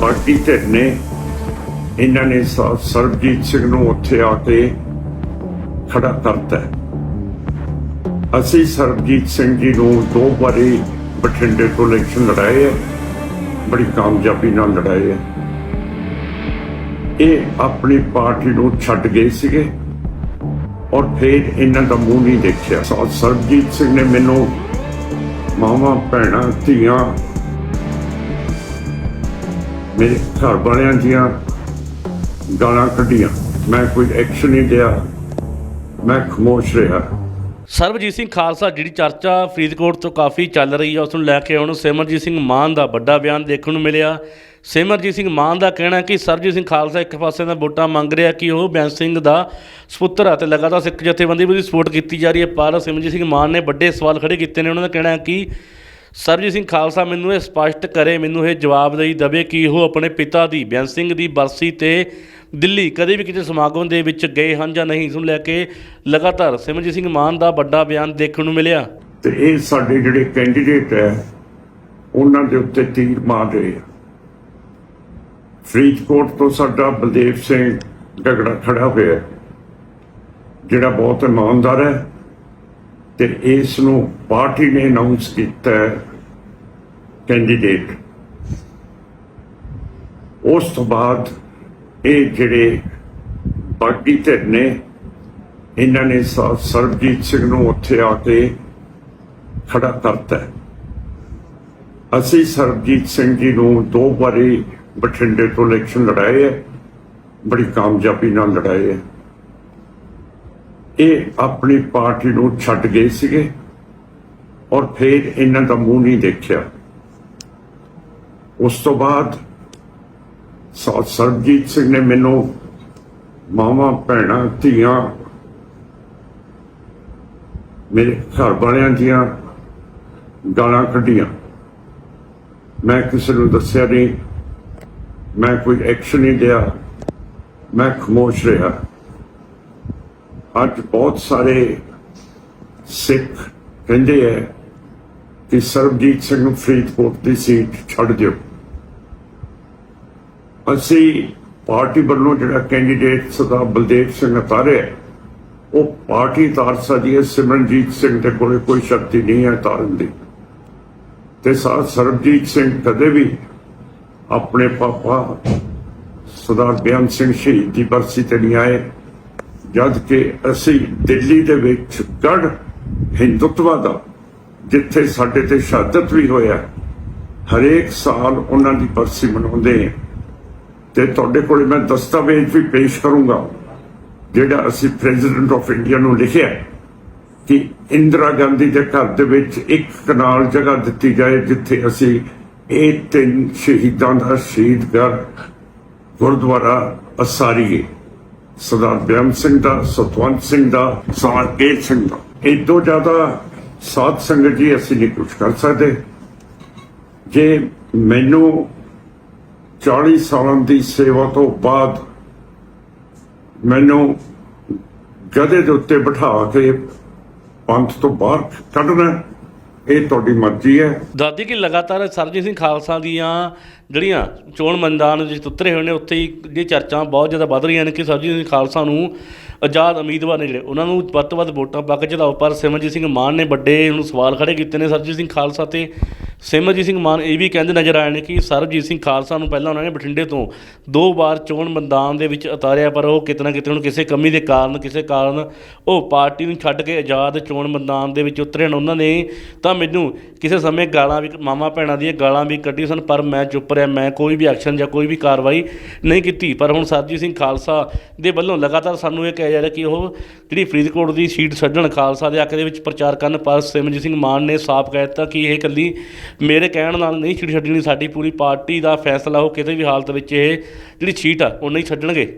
Party ਧਿਰ ਨੇ ਇਹਨਾਂ ਨੇ ਸਰਬਜੀਤ ਸਿੰਘ ਨੂੰ ਉੱਥੇ ਆ ਕੇ ਖੜਾ ਕਰਤਾ ਅਸੀਂ ਸਰਬਜੀਤ ਸਿੰਘ ਜੀ ਨੂੰ ਦੋ ਵਾਰੀ ਬਠਿੰਡੇ ਤੋਂ ਇਲੈਕਸ਼ਨ ਲੜਾਏ ਹੈ। ਬੜੀ ਕਾਮਯਾਬੀ ਨਾਲ ਲੜਾਏ ਹੈ। ਇਹ ਆਪਣੀ ਪਾਰਟੀ ਨੂੰ ਛੱਡ ਗਏ ਸੀਗੇ ਔਰ ਫਿਰ ਇਹਨਾਂ ਦਾ ਮੂੰਹ ਨਹੀਂ ਦੇਖਿਆ। ਸ- ਸਰਬਜੀਤ ਸਿੰਘ ਨੇ ਮੈਨੂੰ ਮਾਵਾਂ, ਭੈਣਾਂ, ਧੀਆਂ ਮੇਰੇ ਘਰ ਵਾਲਿਆਂ ਦੀਆਂ ਗਾਲਾਂ ਕੱਢੀਆਂ। ਮੈਂ ਕੋਈ ਐਕਸ਼ਨ ਨਹੀਂ ਲਿਆ। ਮੈਂ ਖਾਮੋਸ਼ ਰਿਹਾ। ਸਰਬਜੀਤ ਸਿੰਘ ਖਾਲਸਾ, ਜਿਹੜੀ ਚਰਚਾ ਫਰੀਦਕੋਟ ਤੋਂ ਕਾਫੀ ਚੱਲ ਰਹੀ ਹੈ, ਉਸ ਨੂੰ ਲੈ ਕੇ ਹੁਣ ਸਿਮਰਜੀਤ ਸਿੰਘ ਮਾਨ ਦਾ ਵੱਡਾ ਬਿਆਨ ਦੇਖਣ ਨੂੰ ਮਿਲਿਆ। ਸਿਮਰਜੀਤ ਸਿੰਘ ਮਾਨ ਦਾ ਕਹਿਣਾ ਕਿ ਸਰਬਜੀਤ ਸਿੰਘ ਖਾਲਸਾ ਇੱਕ ਪਾਸੇ ਦਾ ਵੋਟਾਂ ਮੰਗ ਰਿਹਾ ਕਿ ਉਹ ਬੈਂਸ ਸਿੰਘ ਦਾ ਸੁਪੁੱਤਰ ਹੈ ਤੇ ਲਗਾਤਾਰ ਸਿੱਖ ਜਥੇਬੰਦੀ ਵੀ ਉਹਦੀ ਸਪੋਰਟ ਕੀਤੀ ਜਾ ਰਹੀ ਹੈ, ਪਰ ਸਿਮਰਜੀਤ ਸਿੰਘ ਮਾਨ ਨੇ ਵੱਡੇ ਸਵਾਲ ਖੜੇ ਕੀਤੇ ਨੇ। ਉਹਨਾਂ ਦਾ ਕਹਿਣਾ ਹੈ ਕਿ ਸਰਬਜੀਤ ਸਿੰਘ ਖਾਲਸਾ ਮੈਨੂੰ ਇਹ ਸਪਸ਼ਟ ਕਰੇ, ਮੈਨੂੰ ਇਹ ਜਵਾਬਦੇਹੀ ਦੇਈ ਦਵੇ ਕਿ ਉਹ ਆਪਣੇ ਪਿਤਾ ਦੀ ਬੈਂਸ ਸਿੰਘ ਦੀ ਬਰਸੀ ਤੇ ਦਿੱਲੀ ਕਦੇ ਵੀ ਕਿਤੇ ਸਮਾਗਮ ਦੇ ਵਿੱਚ ਗਏ ਹਨ ਜਾਂ ਨਹੀਂ। ਇਸ ਨੂੰ ਲੈ ਕੇ ਲਗਾਤਾਰ ਸਿਮਰਜੀਤ ਸਿੰਘ ਮਾਨ ਦਾ ਵੱਡਾ ਬਿਆਨ ਦੇਖਣ ਨੂੰ ਮਿਲਿਆ। ਤੇ ਇਹ ਸਾਡੇ ਜਿਹੜੇ ਕੈਂਡੀਡੇਟ ਹੈ, ਉਹਨਾਂ ਦੇ ਉੱਤੇ ਤੀਰ ਮਾਰ ਰਹੇ ਆ। ਫਰੀਦਕੋਟ ਤੋਂ ਸਾਡਾ ਬਲਦੇਵ ਸਿੰਘ ਝਗੜਾ ਖੜਾ ਹੋਇਆ ਜਿਹੜਾ ਬਹੁਤ ਇਮਾਨਦਾਰ ਹੈ। ਤੇ ਇਸ ਨੂੰ ਪਾਰਟੀ ਨੇ ਅਨਾਉਂਸ ਕੀਤਾ ਕੈਂਡੀਡੇਟ ਉਸ ਤੋਂ ਬਾਅਦ ਇਹ ਜਿਹੜੇ ਬਾਕੀ ਧਿਰ ਨੇ, ਇਹਨਾਂ ਨੇ ਸਰਬਜੀਤ ਸਿੰਘ ਨੂੰ ਉੱਥੇ ਆ ਕੇ ਖੜਾ ਕਰਤਾ ਅਸੀਂ ਸਰਬਜੀਤ ਸਿੰਘ ਜੀ ਨੂੰ ਦੋ ਵਾਰੀ ਬਠਿੰਡੇ ਤੋਂ ਇਲੈਕਸ਼ਨ ਲੜਾਏ ਹੈ, ਬੜੀ ਕਾਮਯਾਬੀ ਨਾਲ ਲੜਾਏ ਹੈ। ਇਹ ਆਪਣੀ ਪਾਰਟੀ ਨੂੰ ਛੱਡ ਗਏ ਸੀਗੇ ਔਰ ਫਿਰ ਇਹਨਾਂ ਦਾ ਮੂੰਹ ਨਹੀਂ ਦੇਖਿਆ। ਉਸ ਤੋਂ ਬਾਅਦ ਸਰਬਜੀਤ ਸਿੰਘ ਨੇ ਮੈਨੂੰ ਮਾਵਾਂ, ਭੈਣਾਂ, ਧੀਆਂ, ਮੇਰੇ ਘਰ ਵਾਲਿਆਂ ਦੀਆਂ ਗਾਲਾਂ ਕੱਢੀਆਂ। ਮੈਂ ਕਿਸੇ ਨੂੰ ਦੱਸਿਆ ਨਹੀਂ, ਮੈਂ ਕੋਈ ਐਕਸ਼ਨ ਨਹੀਂ ਲਿਆ, ਮੈਂ ਖਾਮੋਸ਼ ਰਿਹਾ। ਅੱਜ ਬਹੁਤ ਸਾਰੇ ਸਿੱਖ ਕਹਿੰਦੇ ਐ ਕਿ ਸਰਬਜੀਤ ਸਿੰਘ ਨੂੰ ਫਰੀਦਕੋਟ ਦੀ ਸੀਟ ਛੱਡ ਦਿਓ। ਅਸੀਂ ਪਾਰਟੀ ਵੱਲੋਂ ਜਿਹੜਾ ਕੈਂਡੀਡੇਟ ਸਰਦਾਰ ਬਲਦੇਵ ਸਿੰਘ ਉਤਾਰਿਆ ਉਹ ਪਾਰਟੀ ਤਾਰ ਸਕਦੀ ਹੈ, ਸਿਮਰਨਜੀਤ ਸਿੰਘ ਦੇ ਕੋਲੇ ਕੋਈ ਸ਼ਕਤੀ ਨਹੀਂ ਹੈ ਤਾਰਨ ਦੀ। ਤੇ ਸਾ ਸਰਬਜੀਤ ਸਿੰਘ ਕਦੇ ਵੀ ਆਪਣੇ ਪਾਪਾ ਸਰਦਾਰ ਬਿਆਨ ਸਿੰਘ ਸ਼ਹੀਦ ਦੀ ਬਰਸੀ ਤੇ ਨਹੀਂ ਆਏ। ਜਦ ਕਿ ਅਸੀਂ ਦਿੱਲੀ ਦੇ ਵਿੱਚ ਗੜ ਹਿੰਦੁੱਤਵਾ ਦਾ ਜਿੱਥੇ ਸਾਡੇ ਤੇ ਸ਼ਹਾਦਤ ਵੀ ਹੋਇਆ ਹਰੇਕ ਸਾਲ ਉਹਨਾਂ ਦੀ ਬਰਸੀ ਮਨਾਉਂਦੇ ਹਾਂ। ਤੇ ਤੁਹਾਡੇ ਕੋਲ ਮੈਂ ਦਸਤਾਵੇਜ਼ ਵੀ ਪੇਸ਼ ਕਰੂੰਗਾ, ਜਿਹੜਾ ਅਸੀਂ ਪ੍ਰੈਜ਼ੀਡੈਂਟ ਆਫ ਇੰਡੀਆ ਨੂੰ ਲਿਖਿਆ ਕਿ ਇੰਦਰਾ ਗਾਂਧੀ ਦੇ ਘਰ ਦੇ ਵਿੱਚ ਇੱਕ ਕਨਾਲ ਜਗ੍ਹਾ ਦਿੱਤੀ ਜਾਏ, ਜਿੱਥੇ ਅਸੀਂ ਇਹ ਤਿੰਨ ਸ਼ਹੀਦਾਂ ਦਾ ਸ਼ਹੀਦਗਰ ਗੁਰਦੁਆਰਾ ਅਸਾਰੀਏ। ਸਰਦਾਰ ਬਿਆਨ ਸਿੰਘ ਦਾ, ਸਤਵੰਤ ਸਿੰਘ ਦਾ, ਸਰਦਾਰ ਕੇਤ ਸਿੰਘ ਦਾ। ਇਹ ਜ਼ਿਆਦਾ ਸਾਧ ਸੰਗਤ ਜੀ ਅਸੀਂ ਨਹੀਂ ਕੁਝ ਕਰ ਸਕਦੇ। ਜੇ ਮੈਨੂੰ 40 ਸਾਲਾਂ ਦੀ ਸੇਵਾ ਤੋਂ ਬਾਅਦ ਮੈਨੂੰ ਗਧੇ ਦੇ ਉੱਤੇ ਬਿਠਾ ਕੇ ਪੰਥ ਤੋਂ ਬਾਹਰ ਕੱਢਣਾ ਇਹ ਤੁਹਾਡੀ ਮਰਜ਼ੀ ਹੈ। ਦਾਦੀ ਕਿ ਲਗਾਤਾਰ ਸਰਜੀਤ ਸਿੰਘ ਖਾਲਸਾ ਦੀਆਂ ਜਿਹੜੀਆਂ ਚੋਣ ਮੈਦਾਨ ਵਿੱਚ ਉਤਰੇ ਹੋਏ ਨੇ, ਉੱਥੇ ਹੀ ਜਿਹੜੀ ਚਰਚਾਂ ਬਹੁਤ ਜ਼ਿਆਦਾ ਵੱਧ ਰਹੀਆਂ ਨੇ ਕਿ ਸਰਜੀਤ ਸਿੰਘ ਖਾਲਸਾ ਨੂੰ ਆਜ਼ਾਦ ਉਮੀਦਵਾਰ ਨੇ ਜਿਹੜੇ, ਉਹਨਾਂ ਨੂੰ ਵੱਧ ਤੋਂ ਵੱਧ ਵੋਟਾਂ ਪਾ ਕੇ ਚੜਾਓ ਪਰ ਸਿਮਰਜੀਤ ਸਿੰਘ ਮਾਨ ਨੇ ਵੱਡੇ ਹੁਣ ਸਵਾਲ ਖੜੇ ਕੀਤੇ ਨੇ ਸਰਜੀਤ ਸਿੰਘ ਖਾਲਸਾ ਤੇ। ਸਿਮਰਜੀਤ ਸਿੰਘ ਮਾਨ ਇਹ ਵੀ ਕਹਿੰਦੇ ਨਜ਼ਰ ਆਏ ਨੇ ਕਿ ਸਰਬਜੀਤ ਸਿੰਘ ਖਾਲਸਾ ਨੂੰ ਪਹਿਲਾਂ ਉਹਨਾਂ ਨੇ ਬਠਿੰਡੇ ਤੋਂ ਦੋ ਵਾਰ ਚੋਣ ਮੈਦਾਨ ਦੇ ਵਿੱਚ ਉਤਾਰਿਆ, ਪਰ ਉਹ ਕਿਤੇ ਨਾ ਕਿਤੇ ਹੁਣ ਕਿਸੇ ਕਮੀ ਦੇ ਕਾਰਨ, ਕਿਸੇ ਕਾਰਨ ਉਹ ਪਾਰਟੀ ਨੂੰ ਛੱਡ ਕੇ ਆਜ਼ਾਦ ਚੋਣ ਮੈਦਾਨ ਦੇ ਵਿੱਚ ਉਤਰੇ ਹਨ ਉਹਨਾਂ ਨੇ ਤਾਂ ਮੈਨੂੰ ਕਿਸੇ ਸਮੇਂ ਗਾਲਾਂ ਵੀ ਮਾਮਾ ਭੈਣਾਂ ਦੀਆਂ ਗਾਲਾਂ ਵੀ ਕੱਢੀ ਸਨ, ਪਰ ਮੈਂ ਚੁੱਪ ਰਿਹਾ, ਮੈਂ ਕੋਈ ਵੀ ਐਕਸ਼ਨ ਜਾਂ ਕੋਈ ਵੀ ਕਾਰਵਾਈ ਨਹੀਂ ਕੀਤੀ। ਪਰ ਹੁਣ ਸਰਬਜੀਤ ਸਿੰਘ ਖਾਲਸਾ ਦੇ ਵੱਲੋਂ ਲਗਾਤਾਰ ਸਾਨੂੰ ਇਹ ਕਿਹਾ ਜਾ ਰਿਹਾ ਕਿ ਉਹ ਜਿਹੜੀ ਫਰੀਦਕੋਟ ਦੀ ਸੀਟ ਛੱਡਣ, ਖਾਲਸਾ ਦੇ ਹੱਕ ਦੇ ਵਿੱਚ ਪ੍ਰਚਾਰ ਕਰਨ, ਪਰ ਸਿਮਰਜੀਤ ਸਿੰਘ ਮਾਨ ਨੇ ਸਾਫ਼ ਕਹਿ ਦਿੱਤਾ ਕਿ ਇਹ ਇਕੱਲੀ ਮੇਰੇ ਕਹਿਣ ਨਾਲ ਨਹੀਂ ਸੀਟ ਛੱਡਣੀ, ਸਾਡੀ ਪੂਰੀ ਪਾਰਟੀ ਦਾ ਫੈਸਲਾ ਉਹ ਕਿਸੇ ਵੀ ਹਾਲਤ ਵਿੱਚ ਇਹ ਜਿਹੜੀ ਸੀਟ ਆ, ਉਹ ਨਹੀਂ ਛੱਡਣਗੇ।